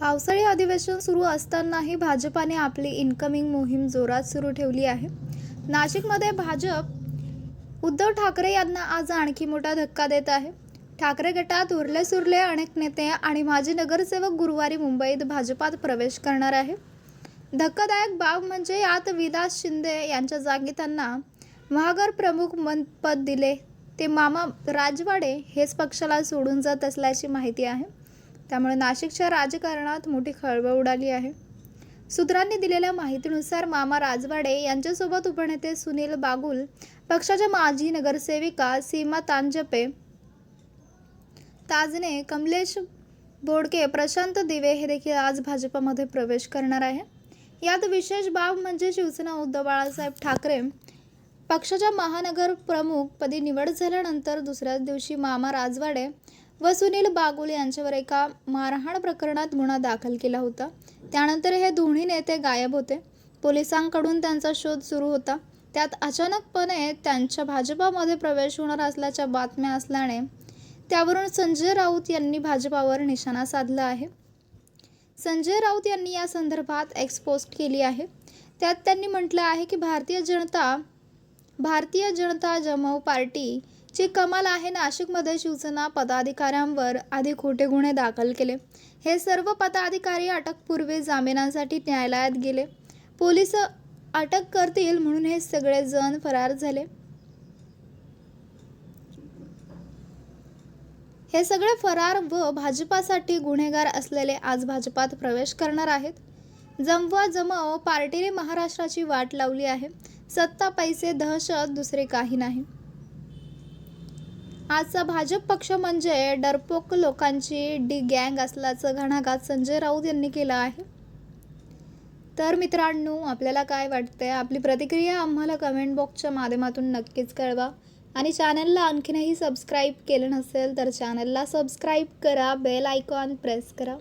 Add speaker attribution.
Speaker 1: पावसाळी अधिवेशन सुरू असतानाही भाजपाने आपली इन्कमिंग मोहीम जोरात सुरू ठेवली आहे. नाशिकमध्ये भाजप उद्धव ठाकरे यांना आज आणखी मोठा धक्का देत आहे. ठाकरे गटात उरले सुरले अनेक नेते आणि माजी नगरसेवक गुरुवारी मुंबईत भाजपात प्रवेश करणार आहे. धक्कादायक बाब म्हणजे यात विलास शिंदे यांच्या जागी त्यांना महागर प्रमुख मन पद दिले. ते मामा राजवाडे हेच पक्षाला सोडून जात असल्याची माहिती आहे. त्यामुळे नाशिकच्या राजकारणात मोठी खळबळ उडाली आहे. सूत्रांनी दिलेल्या माहितीनुसार मामा राजवाडे यांच्यासोबत उपनेते सुनील बागुल पक्षाच्या माजी नगरसेविका सीमा तांजपे ताजने कमलेश बोडके प्रशांत दिवे हे देखील आज भाजपमध्ये प्रवेश करणार आहे. यात विशेष बाब म्हणजे शिवसेना उद्धव बाळासाहेब ठाकरे. पक्षाच्या महानगर प्रमुख पदी निवड झाल्यानंतर दुसऱ्याच दिवशी मामा राजवाडे व सुनील बागुल यांच्यावर एका मारहाण प्रकरणात गुन्हा दाखल केला होता. त्यानंतर हे दोन्ही नेते गायब होते. पोलिसांकडून त्यांचा शोध सुरू होता. त्यात अचानकपणे त्यांच्या भाजपामध्ये प्रवेश होणार असल्याच्या बातम्या असल्याने त्यावरून संजय राऊत यांनी भाजपावर निशाणा साधला आहे. संजय राऊत यांनी या संदर्भात एक्सपोस्ट केली आहे. त्यात त्यांनी म्हटलं आहे की भारतीय जनता भारतीय जनता जमाव पार्टीची कमाल आहे नाशिकमध्ये शिवसेना पदाधिकाऱ्यांवर आधी खोटे गुन्हे दाखल केले. हे सर्व पदाधिकारी अटकपूर्वी जामिनासाठी न्यायालयात गेले. पोलीस अटक करतील म्हणून हे सगळे जण फरार झाले. हे सगळे फरार व भाजपासाठी गुन्हेगार असलेले आज भाजपात प्रवेश करणार आहेत. जमवा जमव पार्टीने महाराष्ट्राची वाट लावली आहे. सत्ता पैसे दहशत दुसरे काही नाही. आजचा भाजप पक्ष म्हणजे डरपोक लोकांची डी गँग असल्याचं घणाघात संजय राऊत यांनी केला आहे. तर मित्रांनो आपल्याला काय वाटतंय? आपली प्रतिक्रिया आम्हाला कमेंट बॉक्सच्या माध्यमातून नक्कीच कळवा. आणि चॅनलला आणखीनही सबस्क्राईब केलं नसेल तर चॅनलला सबस्क्राईब करा बेल आयकॉन प्रेस करा.